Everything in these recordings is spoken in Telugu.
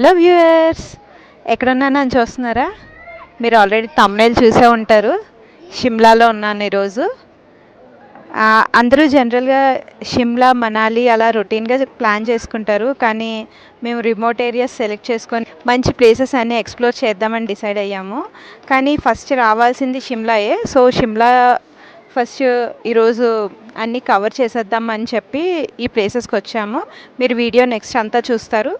హలో వ్యూయర్స్ ఎక్కడున్నానని చూస్తున్నారా? మీరు ఆల్రెడీ తమ్నేలు చూసే ఉంటారు. షిమ్లాలో ఉన్నాను ఈరోజు. అందరూ జనరల్గా షిమ్లా మనాలి అలా రొటీన్గా ప్లాన్ చేసుకుంటారు. కానీ మేము రిమోట్ ఏరియాస్ సెలెక్ట్ చేసుకొని మంచి ప్లేసెస్ అన్నీ ఎక్స్ప్లోర్ చేద్దామని డిసైడ్ అయ్యాము. కానీ ఫస్ట్ రావాల్సింది షిమ్లాయే సో షిమ్లా ఫస్ట్ ఈరోజు అన్నీ కవర్ చేసేద్దాం అని చెప్పి ఈ ప్లేసెస్కి వచ్చాము. మీరు వీడియో నెక్స్ట్ అంతా చూస్తారు.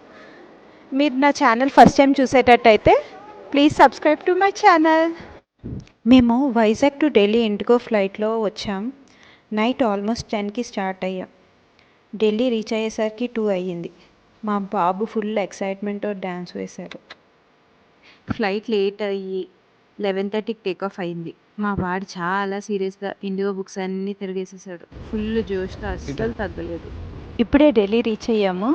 మీరు నా channel first time చూసేటట్టయితే please subscribe to my channel. మేము వైజాగ్ టు ఢిల్లీ ఇండిగో ఫ్లైట్లో వచ్చాం. నైట్ ఆల్మోస్ట్ టెన్కి స్టార్ట్ అయ్యాం. ఢిల్లీ రీచ్ అయ్యేసరికి టూ అయ్యింది. మా బాబు ఫుల్ ఎక్సైట్మెంట్తో డ్యాన్స్ వేశాడు ఫ్లైట్ లేట్ అయ్యి లెవెన్ థర్టీకి టేక్ ఆఫ్ అయింది మా వాడు చాలా సీరియస్గా ఇండిగో బుక్స్ అన్నీ తిరిగేసేసాడు. ఫుల్ జోష్తో అస్సలు తగ్గలేదు. ఇప్పుడే ఢిల్లీ రీచ్ అయ్యాము.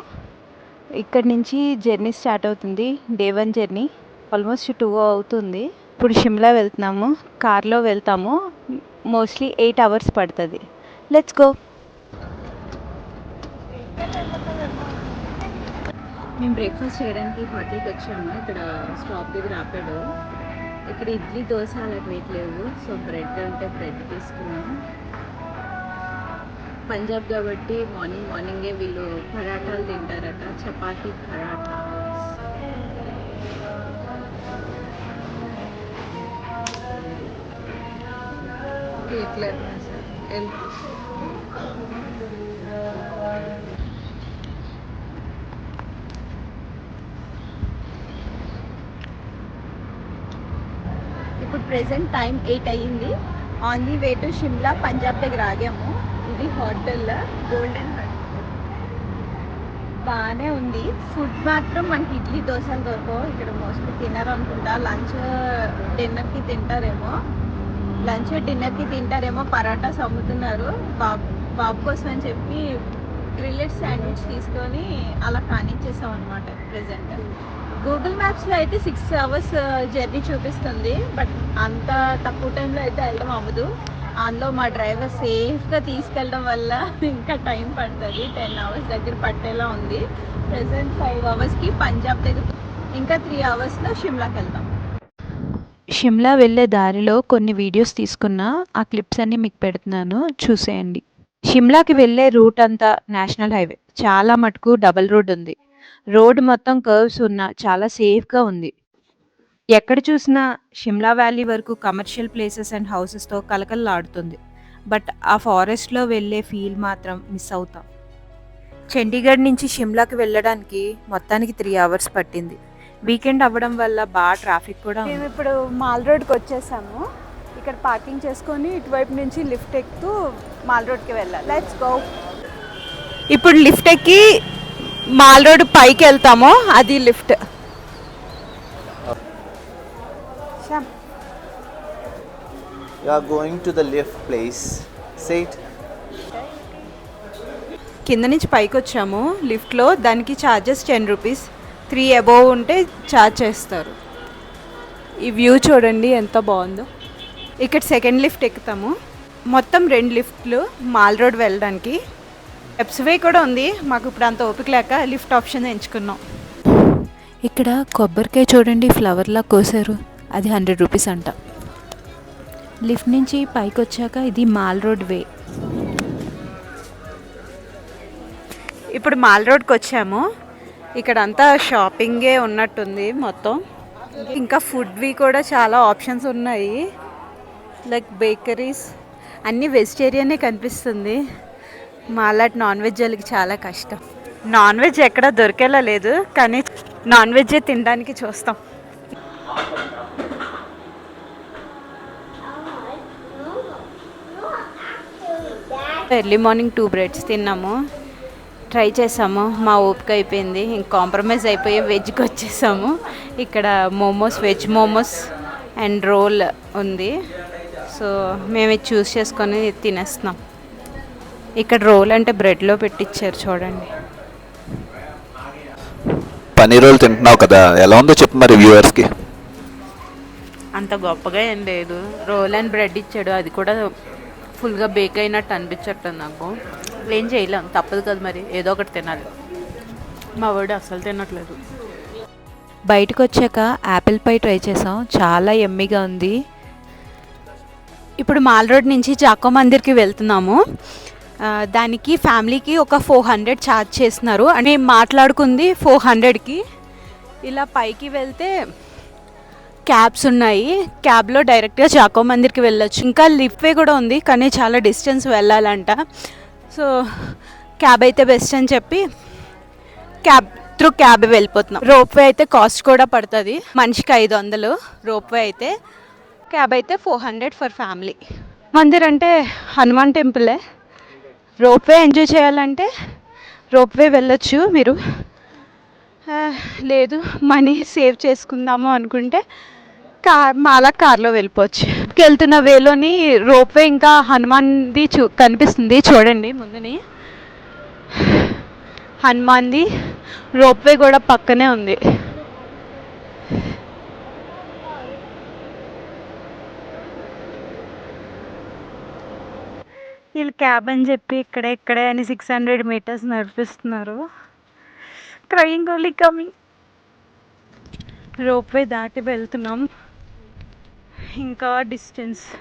ఇక్కడి నుంచి జర్నీ స్టార్ట్ అవుతుంది. Day one journey. Almost two అవుతుంది. ఇప్పుడు షిమ్లా వెళ్తున్నాము. కార్లో వెళ్తాము. మోస్ట్లీ ఎయిట్ అవర్స్ పడుతుంది. లెట్స్ గో మేము బ్రేక్ఫాస్ట్ చేయడానికి హోటల్కి వచ్చాము. ఇక్కడ స్టాప్ దగ్గర ఆపాడు. ఇక్కడ ఇడ్లీ దోశ అలా వెయిట్ లేవు. సో బ్రెడ్ ఉంటే బ్రెడ్ తీసుకున్నాము. పంజాబ్ కాబట్టి మార్నింగ్ మార్నింగే వీళ్ళు పరాటాలు తింటారట చపాతీ పరాటా ఇప్పుడు ప్రెసెంట్ టైం ఎయిట్ అయ్యింది. On the way to Shimla Punjab దగ్గర ఆగాము. ఇది హోటల్ గోల్డెన్ బాగానే ఉంది. ఫుడ్ మాత్రం మనకి ఇడ్లీ దోశలు దొరకవు. ఇక్కడ మోస్ట్లీ తినరు అనుకుంటా. లంచ్ డిన్నర్కి తింటారేమో. లంచ్ డిన్నర్కి తింటారేమో. పరాటాస్ అమ్ముతున్నారు బాబు బాబు కోసం అని చెప్పి గ్రిల్లెట్ శాండ్విచ్ తీసుకొని అలా కానిచ్చేసాం అనమాట ప్రెసెంట్ గూగుల్ మ్యాప్స్లో అయితే సిక్స్ అవర్స్ జర్నీ చూపిస్తుంది. బట్ అంత తక్కువ టైంలో అయితే వెళ్ళడం అవ్వదు. అందులో మా డ్రైవర్ సేఫ్గా తీసుకెళ్ళడం వల్ల ఇంకా టైం పడుతుంది. టెన్ అవర్స్ దగ్గర పట్టేలా ఉంది. ప్రెసెంట్ ఫైవ్ అవర్స్కి పంజాబ్ దగ్గర ఇంకా త్రీ అవర్స్లో షిమ్లాకి వెళ్తాం షిమ్లా వెళ్ళే దారిలో కొన్ని వీడియోస్ తీసుకున్నా ఆ క్లిప్స్ అన్నీ మీకు పెడుతున్నాను. చూసేయండి. షిమ్లాకి వెళ్ళే రూట్ అంతా నేషనల్ హైవే. చాలా మటుకు డబల్ రోడ్ ఉంది. రోడ్ మొత్తం కర్వ్స్ ఉన్న చాలా సేఫ్గా ఉంది. ఎక్కడ చూసినా షిమ్లా వ్యాలీ వరకు కమర్షియల్ ప్లేసెస్ అండ్ హౌసెస్తో కలకలలాడుతుంది. బట్ ఆ ఫారెస్ట్లో వెళ్ళే ఫీల్ మాత్రం మిస్ అవుతాం. చండీగఢ్ నుంచి షిమ్లాకి వెళ్ళడానికి మొత్తానికి త్రీ అవర్స్ పట్టింది. వీకెండ్ అవ్వడం వల్ల బాగా ట్రాఫిక్ కూడా ఉంది. మేము ఇప్పుడు మాల్ రోడ్కి వచ్చేసాము. ఇక్కడ పార్కింగ్ చేసుకొని ఇటువైపు నుంచి లిఫ్ట్ ఎక్కుతూ మాల్ రోడ్కి వెళ్ళాలి. లెట్స్ గో ఇప్పుడు లిఫ్ట్ ఎక్కి మాల్ రోడ్ పైకి వెళ్తాము. అది lift. You are going to the lift place. Say it. కింద నుంచి పైకి వచ్చాము. లిఫ్ట్లో దానికి charges ten rupees three above ఉంటే ఛార్జ్ చేస్తారు. ఈ వ్యూ చూడండి ఎంత బాగుందో. ఇక్కడ సెకండ్ లిఫ్ట్ ఎక్కుతాము. మొత్తం రెండు లిఫ్ట్లు మాల్ రోడ్ వెళ్ళడానికి. స్టెప్స్ వే కూడా ఉంది. మాకు ఇప్పుడు అంత ఓపిక లేక లిఫ్ట్ ఆప్షన్ ఎంచుకున్నాం. ఇక్కడ కొబ్బరికాయ చూడండి. ఫ్లవర్లా కోసారు. అది హండ్రెడ్ రూపీస్ అంట. లిఫ్ట్ నుంచి పైకి వచ్చాక ఇది మాల్ రోడ్ వే. ఇప్పుడు మాల్ రోడ్కి వచ్చాము. ఇక్కడ అంతా షాపింగే ఉన్నట్టుంది మొత్తం. ఇంకా ఫుడ్వి కూడా చాలా ఆప్షన్స్ ఉన్నాయి. లైక్ బేకరీస్ అన్నీ వెజిటేరియనే కనిపిస్తుంది. మాలాటి నాన్ వెజ్ వాళ్ళకి చాలా కష్టం. నాన్ వెజ్ ఎక్కడ దొరికేలా లేదు కానీ నాన్ వెజ్జే తినడానికి చూస్తాం. ఎర్లీ మార్నింగ్ టూ బ్రెడ్స్ తిన్నాము. ట్రై చేసాము. మా ఓపిక అయిపోయింది. ఇంక కాంప్రమైజ్ అయిపోయి వెజ్కి వచ్చేసాము. ఇక్కడ momos veg momos and roll ఉంది. సో మేము ఇది చూస్ చేసుకొని తినేస్తున్నాం. ఇక్కడ రోల్ అంటే బ్రెడ్లో పెట్టించారు చూడండి. పన్నీర్ రోల్ తింటున్నావు కదా. ఎలా ఉందో చెప్పు మరి వ్యూవర్స్కి. అంత గొప్పగా ఏం లేదు. రోల్ అండ్ బ్రెడ్ ఇచ్చాడు. అది కూడా ఫుల్గా బేక్ అయినట్టు అనిపించట్లేదు నాకు. ఏం చేయలేం తప్పదు కదా మరి ఏదో ఒకటి తినాలి. మా వాడు అస్సలు తినట్లేదు. బయటకు వచ్చాక యాపిల్ పై ట్రై చేసాం చాలా ఎమ్మిగా ఉంది. ఇప్పుడు మాల్ రోడ్ నుంచి జాకో మందిర్కి వెళ్తున్నాము. దానికి ఫ్యామిలీకి ఒక ఫోర్ హండ్రెడ్ ఛార్జ్ చేస్తున్నారు. అని మాట్లాడుకుంది ఫోర్ హండ్రెడ్కి. ఇలా పైకి వెళ్తే క్యాబ్స్ ఉన్నాయి. క్యాబ్లో డైరెక్ట్గా చాకో మందిర్కి వెళ్ళొచ్చు. ఇంకా లిఫ్ట్ వే కూడా ఉంది కానీ చాలా డిస్టెన్స్ వెళ్ళాలంట. సో క్యాబ్ అయితే బెస్ట్ అని చెప్పి క్యాబ్ త్రూ క్యాబ్ వెళ్ళిపోతున్నాం. రోప్వే అయితే కాస్ట్ కూడా పడుతుంది. మనిషికి ఐదు వందలు రోప్వే అయితే. క్యాబ్ అయితే ఫోర్ హండ్రెడ్ ఫర్ ఫ్యామిలీ. మందిర్ అంటే హనుమాన్ టెంపులే. రోప్వే ఎంజాయ్ చేయాలంటే రోప్వే వెళ్ళొచ్చు మీరు. లేదు మనీ సేవ్ చేసుకుందాము అనుకుంటే కార్ మాలా కార్లో వెళ్ళిపోవచ్చు. వెళ్తున్న వేలోని రోప్వే ఇంకా హనుమాన్ది చూ కనిపిస్తుంది చూడండి ముందుని. హనుమాన్ది రోప్వే కూడా పక్కనే ఉంది. వీళ్ళు క్యాబ్ అని చెప్పి ఇక్కడే ఇక్కడే అని సిక్స్ హండ్రెడ్ మీటర్స్ నడిపిస్తున్నారు. క్రయింగ్ ఓన్లీ కమింగ్ రోప్వే దాటి వెళ్తున్నాం. ఇంకా డిస్టెన్స్.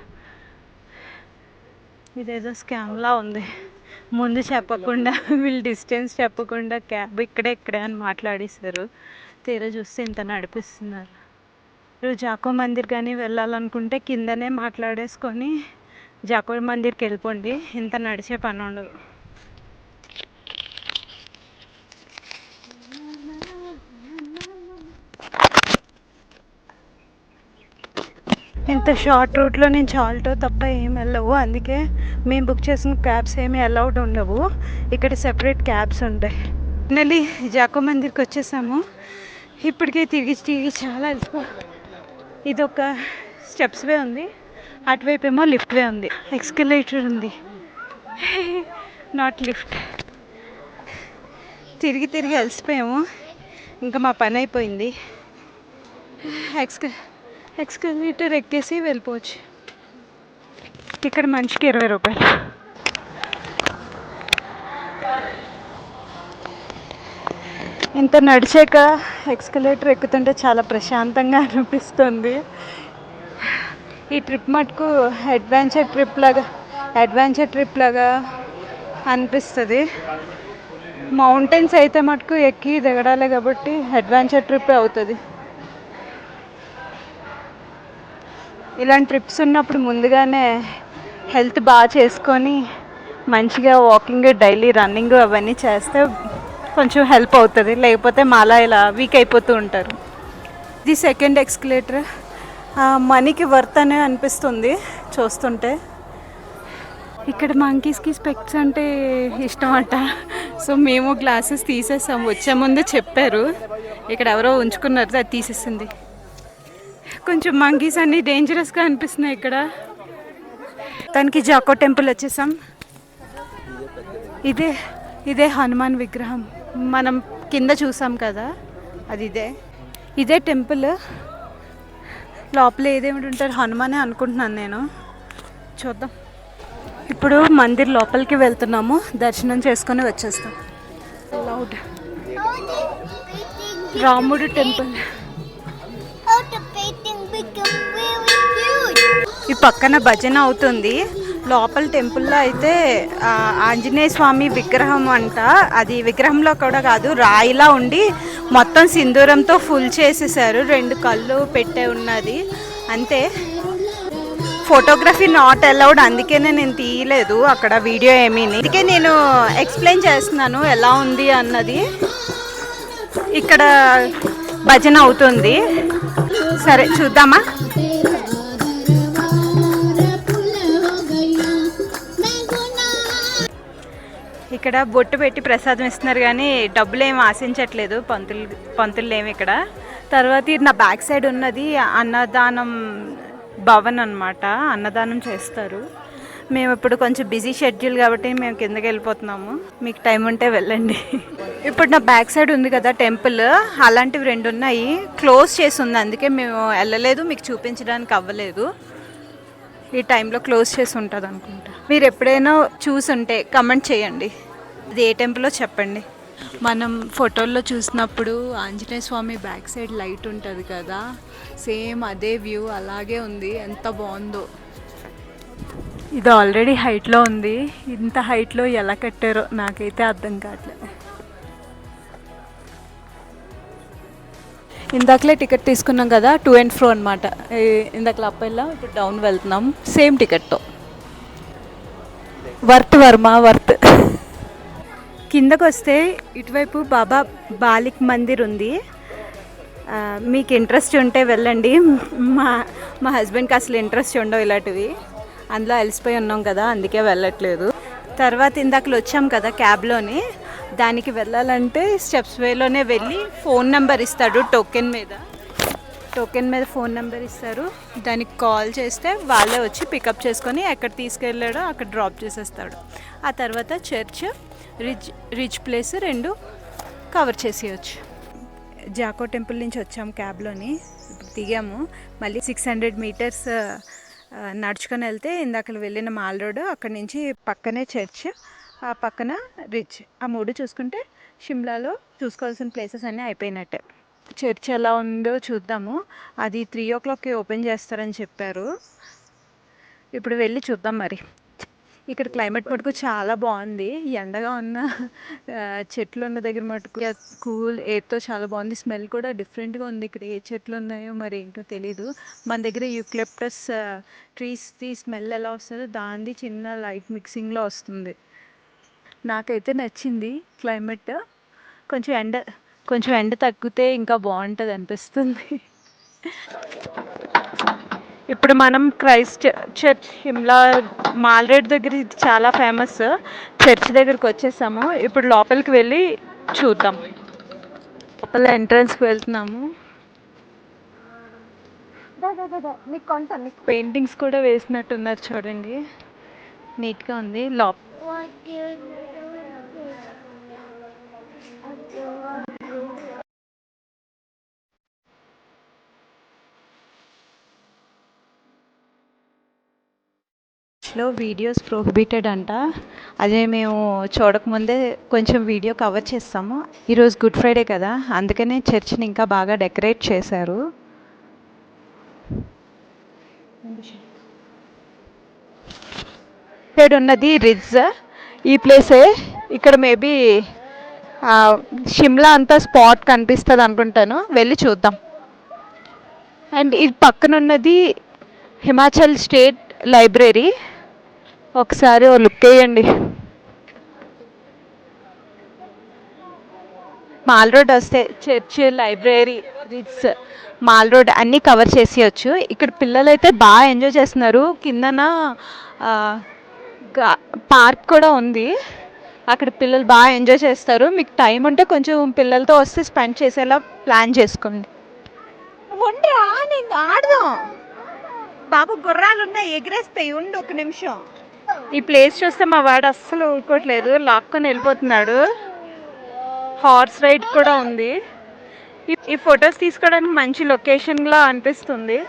ఇదేదో స్కామ్లా ఉంది. ముందు చెప్పకుండా వీళ్ళు డిస్టెన్స్ చెప్పకుండా క్యాబ్ ఇక్కడే ఇక్కడే అని మాట్లాడేశారు. తీరా చూస్తే ఇంత నడిపిస్తున్నారు. మీరు జాకో మందిర్ కానీ వెళ్ళాలనుకుంటే కిందనే మాట్లాడేసుకొని జాకో మందిర్కి వెళ్ళిపోండి. ఇంత నడిచే పని ఉండదు. అంత షార్ట్ రూట్లో నుంచి ఆల్టో తప్ప ఏం వెళ్ళవు. అందుకే మేము బుక్ చేసిన క్యాబ్స్ ఏమీ అలౌడ్ ఉండవు. ఇక్కడ సెపరేట్ క్యాబ్స్ ఉంటాయి. ఫైనలీ జాకో మందిర్కి వచ్చేసాము. ఇప్పటికే తిరిగి తిరిగి చాలా అలసిపో ఇదొక స్టెప్స్ వే ఉంది. అటువైపు ఏమో లిఫ్ట్ వే ఉంది. ఎక్స్కలేటర్ ఉంది. Not lift. తిరిగి తిరిగి అలసిపోయాము. ఇంకా మా పని అయిపోయింది. ఎక్స్క ఎక్స్కలేటర్ ఎక్కేసి వెళ్ళిపోవచ్చు. ఇక్కడ మనిషికి ఇరవై రూపాయలు. ఇంత నడిచాక ఎక్స్కలేటర్ ఎక్కుతుంటే చాలా ప్రశాంతంగా అనిపిస్తుంది. ఈ ట్రిప్ మటుకు అడ్వెంచర్ ట్రిప్ లాగా అడ్వెంచర్ ట్రిప్ లాగా అనిపిస్తుంది. మౌంటైన్స్ అయితే మటుకు ఎక్కి దిగడాలే కాబట్టి అడ్వెంచర్ ట్రిప్ అవుతుంది. ఇలాంటి ట్రిప్స్ ఉన్నప్పుడు ముందుగానే హెల్త్ బాగా చేసుకొని మంచిగా వాకింగ్ డైలీ రన్నింగ్ అవన్నీ చేస్తే కొంచెం హెల్ప్ అవుతుంది. లేకపోతే మాలా ఇలా వీక్ అయిపోతూ ఉంటారు. ఇది సెకండ్ ఎక్స్కలేటర్ మనీకి వర్త్ అనే అనిపిస్తుంది చూస్తుంటే. ఇక్కడ మంకీస్కి స్పెక్ట్స్ అంటే ఇష్టం అట. సో మేము గ్లాసెస్ తీసేసాం వచ్చే ముందు చెప్పారు. ఇక్కడ ఎవరో ఉంచుకున్నారు అది తీసేసింది. కొంచెం మంకీస్ అన్ని డేంజరస్గా అనిపిస్తున్నాయి ఇక్కడ. తనకి జాకో టెంపుల్ వచ్చేసాం. ఇదే ఇదే హనుమాన్ విగ్రహం. మనం కింద చూసాం కదా అది ఇదే. ఇదే టెంపుల్. లోపల ఏదేమిటి ఉంటారు? హనుమానే అనుకుంటున్నాను నేను. చూద్దాం. ఇప్పుడు మందిర్ లోపలికి వెళ్తున్నాము. దర్శనం చేసుకొని వచ్చేస్తాం. లౌడ్ రాముడు టెంపుల్. ఈ పక్కన భజన అవుతుంది. లోపల టెంపుల్లో అయితే ఆంజనేయ స్వామి విగ్రహం అంట. అది విగ్రహంలో కూడా కాదు రాయిలా ఉండి మొత్తం సింధూరంతో ఫుల్ చేసేసారు. రెండు కళ్ళు పెట్టే ఉన్నది. అంతే. ఫోటోగ్రఫీ నాట్ అలౌడ్ అందుకనే నేను తీయలేదు అక్కడ వీడియో ఏమీ. అందుకే నేను ఎక్స్ప్లెయిన్ చేస్తున్నాను ఎలా ఉంది అన్నది. ఇక్కడ భజన అవుతుంది. సరే చూద్దామా? ఇక్కడ బొట్టు పెట్టి ప్రసాదం ఇస్తున్నారు కానీ డబ్బులు ఏమి ఆశించట్లేదు. పంతులు పంతులు ఏమి ఇక్కడ. తర్వాత ఇది నా బ్యాక్ సైడ్ ఉన్నది అన్నదానం భవన్ అన్నమాట. అన్నదానం చేస్తారు. మేము ఇప్పుడు కొంచెం బిజీ షెడ్యూల్ కాబట్టి మేము కిందకి వెళ్ళిపోతున్నాము. మీకు టైం ఉంటే వెళ్ళండి. ఇప్పుడు నా బ్యాక్ సైడ్ ఉంది కదా టెంపుల్. అలాంటివి రెండు ఉన్నాయి. క్లోజ్ చేసి ఉంది. అందుకే మేము వెళ్ళలేదు. మీకు చూపించడానికి అవ్వలేదు. ఈ టైంలో క్లోజ్ చేసి ఉంటుంది అనుకుంటా మీరు ఎప్పుడైనా చూసుంటే కమెంట్ చేయండి. ఇది ఏ టెంపులో చెప్పండి? మనం ఫోటోల్లో చూసినప్పుడు Anjaneya Swamy back side light ఉంటుంది కదా సేమ్ అదే వ్యూ అలాగే ఉంది. ఎంత బాగుందో. ఇది ఆల్రెడీ హైట్లో ఉంది. ఇంత హైట్లో ఎలా కట్టారో నాకైతే అర్థం కావట్లేదు. ఇందాకలే టికెట్ తీసుకున్నాం కదా టూ అండ్ ఫ్రో అనమాట ఇందాకలా అప్ వెళ్ళాం ఇప్పుడు డౌన్ వెళ్తున్నాం. సేమ్ టికెట్తో. వర్త్ వర్మ వర్త్. కిందకు వస్తే ఇటువైపు బాబా బాలిక్ మందిర్ ఉంది. మీకు ఇంట్రెస్ట్ ఉంటే వెళ్ళండి. మా మా హస్బెండ్కి అసలు ఇంట్రెస్ట్ ఉండవు ఇలాంటివి. అందులో అలసిపోయి ఉన్నాం కదా అందుకే వెళ్ళట్లేదు. తర్వాత ఇందాకలు వచ్చాం కదా క్యాబ్లోని. దానికి వెళ్ళాలంటే స్టెప్స్ వేలోనే వెళ్ళి ఫోన్ నెంబర్ ఇస్తాడు టోకెన్ మీద. టోకెన్ మీద ఫోన్ నెంబర్ ఇస్తారు. దానికి కాల్ చేస్తే వాళ్ళే వచ్చి పికప్ చేసుకొని ఎక్కడ తీసుకెళ్ళాడో అక్కడ డ్రాప్ చేసేస్తాడు. ఆ తర్వాత చర్చ్ రిచ్ రిచ్ ప్లేస్ రెండు కవర్ చేసేయచ్చు. జాకో టెంపుల్ నుంచి వచ్చాము క్యాబ్లోని. ఇప్పుడు దిగాము. మళ్ళీ సిక్స్ హండ్రెడ్ మీటర్స్ నడుచుకొని వెళ్తే ఇందాక వెళ్ళిన మాల్ రోడ్ అక్కడి నుంచి పక్కనే చర్చ్ ఆ పక్కన రిచ్. ఆ మూడు చూసుకుంటే షిమ్లాలో చూసుకోవాల్సిన ప్లేసెస్ అన్నీ అయిపోయినట్టే. చర్చ్ ఎలా ఉందో చూద్దాము. అది త్రీ ఓ క్లాక్కి ఓపెన్ చేస్తారని చెప్పారు. ఇప్పుడు వెళ్ళి చూద్దాం మరి. ఇక్కడ క్లైమేట్ మటుకు చాలా బాగుంది. ఎండగా ఉన్న చెట్లు ఉన్న దగ్గర మటుకు కూల్ ఎయిర్తో చాలా బాగుంది. స్మెల్ కూడా డిఫరెంట్గా ఉంది. ఇక్కడ ఏ చెట్లు ఉన్నాయో మరి ఏంటో తెలీదు. మన దగ్గర యూక్లిప్టస్ ట్రీస్ది స్మెల్ ఎలా వస్తుందో దానిది చిన్న లైట్ మిక్సింగ్లో వస్తుంది. నాకైతే నచ్చింది క్లైమేట్. కొంచెం ఎండ కొంచెం ఎండ తగ్గితే ఇంకా బాగుంటుంది అనిపిస్తుంది. ఇప్పుడు మనం క్రైస్ట్ చర్చ్ షిమ్లా మాల్రేడ్ దగ్గర ఇది చాలా ఫేమస్. చర్చ్ దగ్గరికి వచ్చేసాము. ఇప్పుడు లోపలికి వెళ్ళి చూద్దాం. లోపల ఎంట్రన్స్కి వెళ్తున్నాము. పెయింటింగ్స్ కూడా వేసినట్టున్నారు చూడండి. నీట్గా ఉంది. లోప What వీడియోస్ ప్రోహిబిటెడ్ అంట. అదే మేము చూడకముందే కొంచెం వీడియో కవర్ చేస్తాము. ఈరోజు గుడ్ ఫ్రైడే కదా అందుకనే చర్చ్ని ఇంకా బాగా డెకరేట్ చేశారు. ఇక్కడ ఉన్నది రిజ్ ఈ ప్లేసే ఇక్కడ మేబీ షిమ్లా అంతా స్పాట్ కనిపిస్తుంది అనుకుంటాను. వెళ్ళి చూద్దాం. అండ్ ఇది పక్కన ఉన్నది హిమాచల్ స్టేట్ లైబ్రరీ. ఒకసారి ఓ లుక్ వేయండి. మాల్ రోడ్ వస్తే church library Ritz mall road అన్నీ కవర్ చేసేయచ్చు. ఇక్కడ పిల్లలు అయితే బాగా ఎంజాయ్ చేస్తున్నారు. కిందన పార్క్ కూడా ఉంది. అక్కడ పిల్లలు బాగా ఎంజాయ్ చేస్తారు. మీకు టైం ఉంటే కొంచెం పిల్లలతో వస్తే స్పెండ్ చేసేలా ప్లాన్ చేసుకోండి. ఉండరా నేను ఆడదాం. బాబు గుర్రాలు ఉన్నాయి ఎగిరేస్తాయి. ఉండు ఒక నిమిషం. ఈ ప్లేస్ చూస్తే మా వాడు అస్సలు ఊరుకోవట్లేదు లాక్కొని వెళ్ళిపోతున్నాడు. హార్స్ రైడ్ కూడా ఉంది. ఈ- ఈ ఫొటోస్ తీసుకోవడానికి మంచి లొకేషన్లా అనిపిస్తుంది.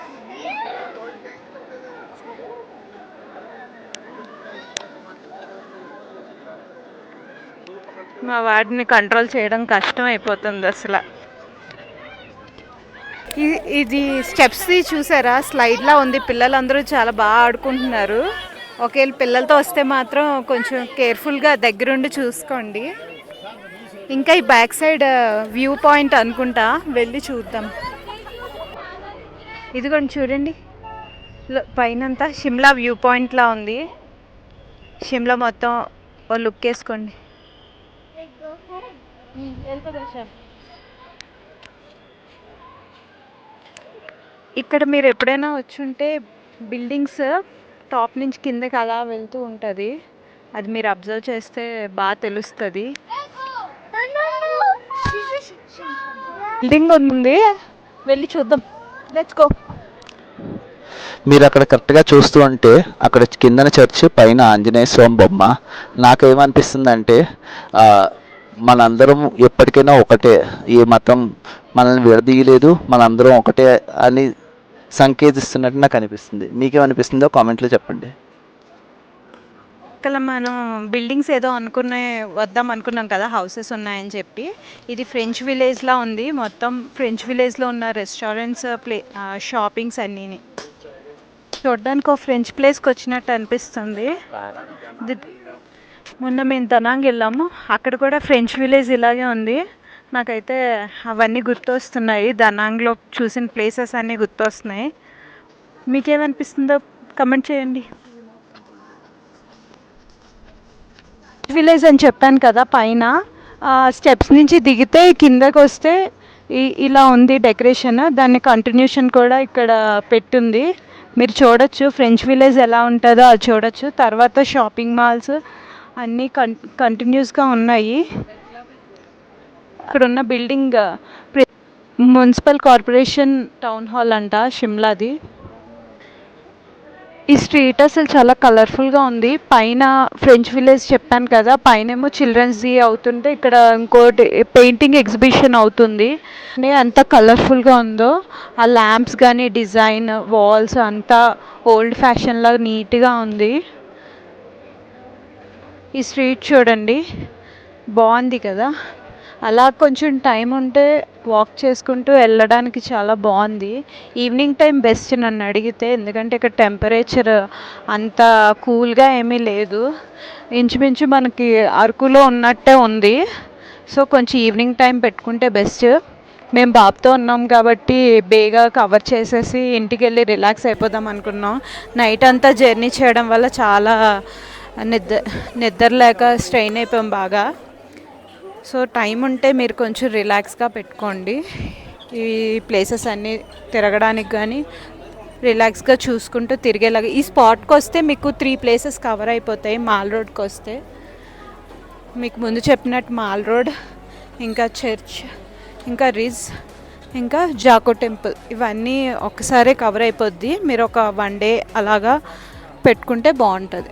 మా వాడిని కంట్రోల్ చేయడం కష్టం అయిపోతుంది అసలు. ఇది ఇది చూసారా? స్లైడ్లా ఉంది. పిల్లలందరూ చాలా బాగా ఆడుకుంటున్నారు. ఒకవేళ పిల్లలతో వస్తే మాత్రం కొంచెం కేర్ఫుల్గా దగ్గరుండి చూసుకోండి. ఇంకా ఈ బ్యాక్ సైడ్ వ్యూ పాయింట్ అనుకుంటా వెళ్ళి చూద్దాం. ఇదిగోండి చూడండి. పైనంతా షిమ్లా వ్యూ పాయింట్లా ఉంది. షిమ్లా మొత్తం ఓ లుక్ వేసుకోండి. ఇక్కడ మీరు ఎప్పుడైనా వచ్చి ఉంటే బిల్డింగ్స్ టాప్ నుంచి కిందకి అలా వెళ్తూ ఉంటుంది. అది మీరు అబ్జర్వ్ చేస్తే బాగా తెలుస్తుంది. బిల్డింగ్ ఉంది వెళ్ళి చూద్దాం. లెట్స్ గో మీరు అక్కడ కరెక్ట్గా చూస్తూ ఉంటే అక్కడ కిందన చర్చ్ పైన ఆంజనేయ స్వామి బొమ్మ. నాకేమనిపిస్తుంది అంటే మనందరం ఎప్పటికైనా ఒకటే. ఈ మతం మనల్ని విడదీయలేదు మనందరం ఒకటే అని సంకేతిస్తున్నట్టు నాకు అనిపిస్తుంది. మీకేమనిపిస్తుందో కామెంట్లో చెప్పండి. చుట్టుపక్కల మనం బిల్డింగ్స్ ఏదో అనుకునే వద్దాం అనుకున్నాం కదా హౌసెస్ ఉన్నాయని చెప్పి ఇది ఫ్రెంచ్ విలేజ్లా ఉంది. మొత్తం ఫ్రెంచ్ విలేజ్లో ఉన్న రెస్టారెంట్స్ ప్లే షాపింగ్స్ అన్నీని. చూడడానికి ఒక ఫ్రెంచ్ ప్లేస్కి వచ్చినట్టు అనిపిస్తుంది. మొన్న మేము దనాంగ్ వెళ్ళాము. అక్కడ కూడా ఫ్రెంచ్ విలేజ్ ఇలాగే ఉంది. నాకైతే అవన్నీ గుర్తొస్తున్నాయి. దనాంగ్లో చూసిన ప్లేసెస్ అన్నీ గుర్తొస్తున్నాయి. మీకేమనిపిస్తుందో కమెంట్ చేయండి. విలేజ్ అని చెప్పాను కదా పైన స్టెప్స్ నుంచి దిగితే కిందకు వస్తే ఇలా ఉంది డెకరేషన్ దాన్ని కంటిన్యూషన్ కూడా ఇక్కడ పెట్టుంది. మీరు చూడొచ్చు ఫ్రెంచ్ విలేజ్ ఎలా ఉంటుందో అది చూడొచ్చు. తర్వాత షాపింగ్ మాల్స్ అన్నీ కం కంటిన్యూస్గా ఉన్నాయి. ఇక్కడ ఉన్న building municipal corporation town hall అంట షిమ్లాది. ఈ స్ట్రీట్ అసలు చాలా కలర్ఫుల్గా ఉంది. పైన ఫ్రెంచ్ విలేజ్ చెప్పాను కదా పైనేమో చిల్డ్రన్స్ డే అవుతుంటే ఇక్కడ ఇంకోటి పెయింటింగ్ ఎగ్జిబిషన్ అవుతుంది. అంటే అంత కలర్ఫుల్గా ఉందో ఆ ల్యాంప్స్ కానీ డిజైన్ వాల్స్ అంతా ఓల్డ్ ఫ్యాషన్లా నీట్గా ఉంది. ఈ స్ట్రీట్ చూడండి బాగుంది కదా. అలా కొంచెం టైం ఉంటే వాక్ చేసుకుంటూ వెళ్ళడానికి చాలా బాగుంది. ఈవినింగ్ టైం బెస్ట్ నన్ను అడిగితే ఎందుకంటే ఇక్కడ టెంపరేచర్ అంత కూల్గా ఏమీ లేదు. ఇంచుమించు మనకి అరకులో ఉన్నట్టే ఉంది. సో కొంచెం ఈవినింగ్ టైం పెట్టుకుంటే బెస్ట్ మేము బాబుతో ఉన్నాం కాబట్టి బేగా కవర్ చేసేసి ఇంటికి వెళ్ళి రిలాక్స్ అయిపోదాం అనుకున్నాం. నైట్ అంతా జర్నీ చేయడం వల్ల చాలా నిద్ర నిద్ర లేక స్ట్రెయిన్ అయిపోయాం బాగా. సో టైం ఉంటే మీరు కొంచెం రిలాక్స్గా పెట్టుకోండి. ఈ ప్లేసెస్ అన్నీ తిరగడానికి కానీ రిలాక్స్గా చూసుకుంటూ తిరిగేలాగా. ఈ స్పాట్కి వస్తే మీకు త్రీ ప్లేసెస్ కవర్ అయిపోతాయి. మాల్ రోడ్కి వస్తే మీకు ముందు చెప్పినట్టు మాల్ రోడ్ ఇంకా చర్చ్ ఇంకా రిజ్ ఇంకా జాకో టెంపుల్. ఇవన్నీ ఒకసారే కవర్ అయిపోద్ది. మీరు ఒక వన్ డే అలాగా పెట్టుకుంటే బాగుంటుంది.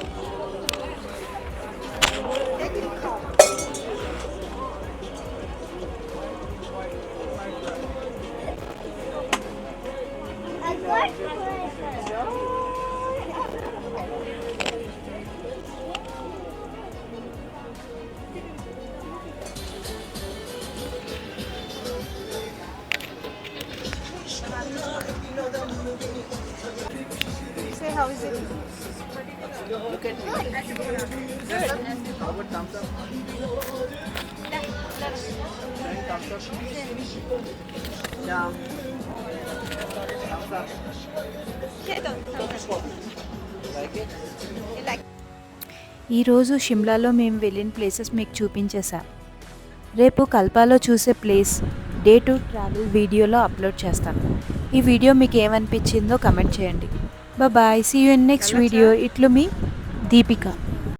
ఈరోజు షిమ్లాలో మేము వెళ్ళిన ప్లేసెస్ మీకు చూపించేసా రేపు కల్పాలో చూసే ప్లేస్ డే టు ట్రావెల్ వీడియోలో అప్లోడ్ చేస్తాను. ఈ వీడియో మీకు ఏమనిపించిందో కమెంట్ చేయండి. Bye see you in next video ఇట్లు మీ దీపిక